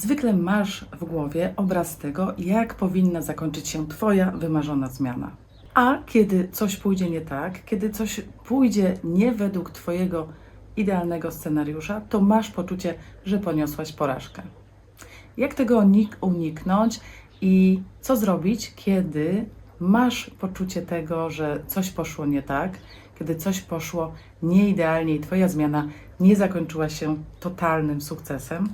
Zwykle masz w głowie obraz tego, jak powinna zakończyć się Twoja wymarzona zmiana. A kiedy coś pójdzie nie tak, kiedy coś pójdzie nie według Twojego idealnego scenariusza, to masz poczucie, że poniosłaś porażkę. Jak tego unik- uniknąć i co zrobić, kiedy masz poczucie tego, że coś poszło nie tak, kiedy coś poszło nieidealnie i Twoja zmiana nie zakończyła się totalnym sukcesem?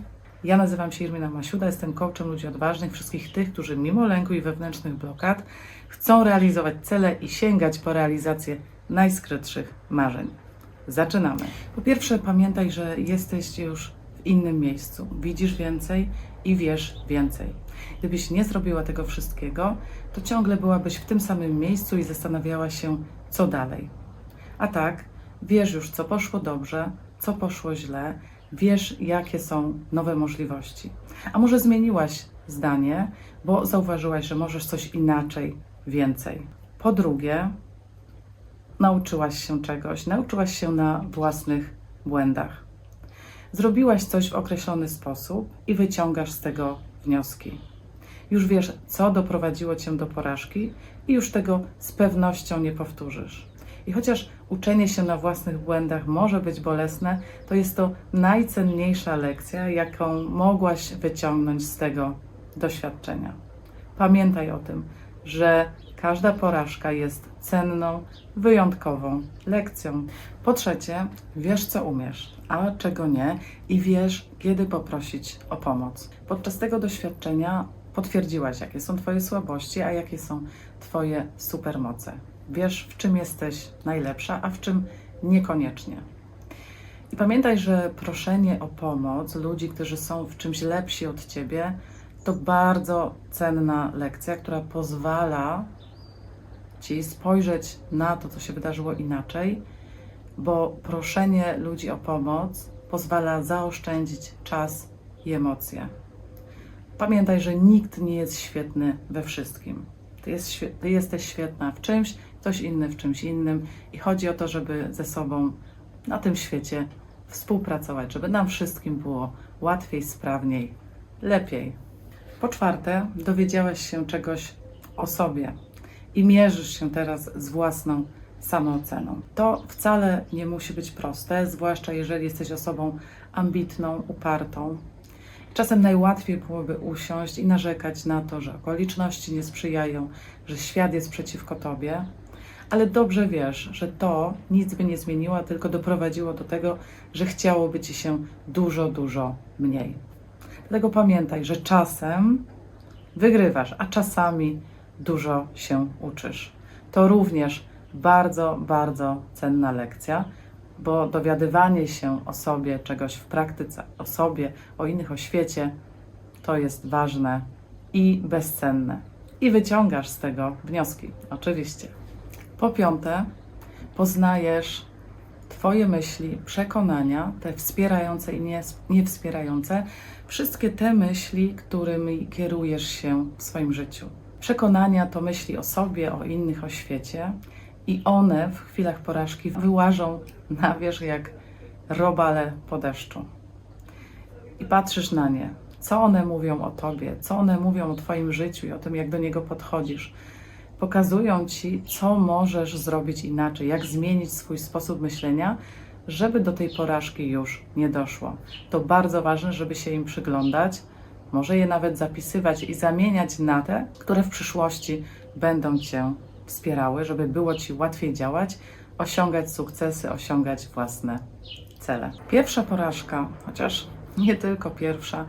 Ja nazywam się Irmina Masiuda, jestem coachem ludzi odważnych, wszystkich tych, którzy mimo lęku i wewnętrznych blokad chcą realizować cele i sięgać po realizację najskrytszych marzeń. Zaczynamy. Po pierwsze, pamiętaj, że jesteś już w innym miejscu. Widzisz więcej i wiesz więcej. Gdybyś nie zrobiła tego wszystkiego, to ciągle byłabyś w tym samym miejscu i zastanawiała się, co dalej. A tak, wiesz już, co poszło dobrze, co poszło źle, wiesz, jakie są nowe możliwości. A może zmieniłaś zdanie, bo zauważyłaś, że możesz coś inaczej, więcej. Po drugie, nauczyłaś się czegoś, nauczyłaś się na własnych błędach. Zrobiłaś coś w określony sposób i wyciągasz z tego wnioski. Już wiesz, co doprowadziło cię do porażki i już tego z pewnością nie powtórzysz. I chociaż uczenie się na własnych błędach może być bolesne, to jest to najcenniejsza lekcja, jaką mogłaś wyciągnąć z tego doświadczenia. Pamiętaj o tym, że każda porażka jest cenną, wyjątkową lekcją. Po trzecie, wiesz co umiesz, a czego nie, i wiesz, kiedy poprosić o pomoc. Podczas tego doświadczenia potwierdziłaś, jakie są Twoje słabości, a jakie są Twoje supermoce. Wiesz, w czym jesteś najlepsza, a w czym niekoniecznie. I pamiętaj, że proszenie o pomoc ludzi, którzy są w czymś lepsi od ciebie, to bardzo cenna lekcja, która pozwala ci spojrzeć na to, co się wydarzyło inaczej, bo proszenie ludzi o pomoc pozwala zaoszczędzić czas i emocje. Pamiętaj, że nikt nie jest świetny we wszystkim. Ty, jest, ty jesteś świetna w czymś, ktoś inny w czymś innym i chodzi o to, żeby ze sobą na tym świecie współpracować, żeby nam wszystkim było łatwiej, sprawniej, lepiej. Po czwarte, dowiedziałaś się czegoś o sobie i mierzysz się teraz z własną samooceną. To wcale nie musi być proste, zwłaszcza jeżeli jesteś osobą ambitną, upartą. Czasem najłatwiej byłoby usiąść i narzekać na to, że okoliczności nie sprzyjają, że świat jest przeciwko tobie, ale dobrze wiesz, że to nic by nie zmieniło, tylko doprowadziło do tego, że chciałoby ci się dużo, dużo mniej. Dlatego pamiętaj, że czasem wygrywasz, a czasami dużo się uczysz. To również bardzo, bardzo cenna lekcja, bo dowiadywanie się o sobie czegoś w praktyce, o sobie, o innych, o świecie, to jest ważne i bezcenne. I wyciągasz z tego wnioski, oczywiście. Po piąte, poznajesz Twoje myśli, przekonania, te wspierające i nie, niewspierające, wszystkie te myśli, którymi kierujesz się w swoim życiu. Przekonania to myśli o sobie, o innych, o świecie, i one w chwilach porażki wyłażą na wierzch jak robale po deszczu. I patrzysz na nie. Co one mówią o tobie, co one mówią o Twoim życiu i o tym, jak do niego podchodzisz. Pokazują ci, co możesz zrobić inaczej, jak zmienić swój sposób myślenia, żeby do tej porażki już nie doszło. To bardzo ważne, żeby się im przyglądać, może je nawet zapisywać i zamieniać na te, które w przyszłości będą Cię wspierały, żeby było Ci łatwiej działać, osiągać sukcesy, osiągać własne cele. Pierwsza porażka, chociaż nie tylko pierwsza,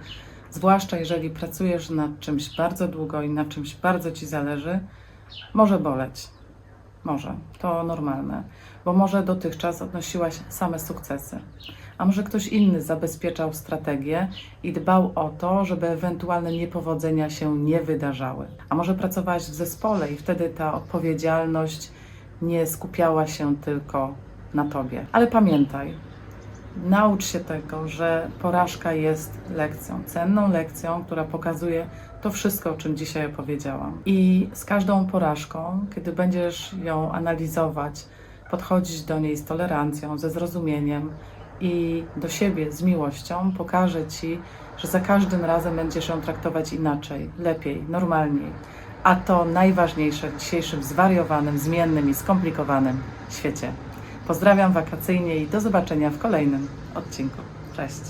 zwłaszcza jeżeli pracujesz nad czymś bardzo długo i na czymś bardzo Ci zależy, może boleć. Może, to normalne, bo może dotychczas odnosiłaś same sukcesy, a może ktoś inny zabezpieczał strategię i dbał o to, żeby ewentualne niepowodzenia się nie wydarzały. A może pracowałaś w zespole i wtedy ta odpowiedzialność nie skupiała się tylko na tobie. Ale pamiętaj, naucz się tego, że porażka jest lekcją, cenną lekcją, która pokazuje to wszystko, o czym dzisiaj opowiedziałam. I z każdą porażką, kiedy będziesz ją analizować, podchodzić do niej z tolerancją, ze zrozumieniem, i do siebie z miłością pokaże ci, że za każdym razem będziesz ją traktować inaczej, lepiej, normalniej. A to najważniejsze w dzisiejszym zwariowanym, zmiennym i skomplikowanym świecie. Pozdrawiam wakacyjnie i do zobaczenia w kolejnym odcinku. Cześć.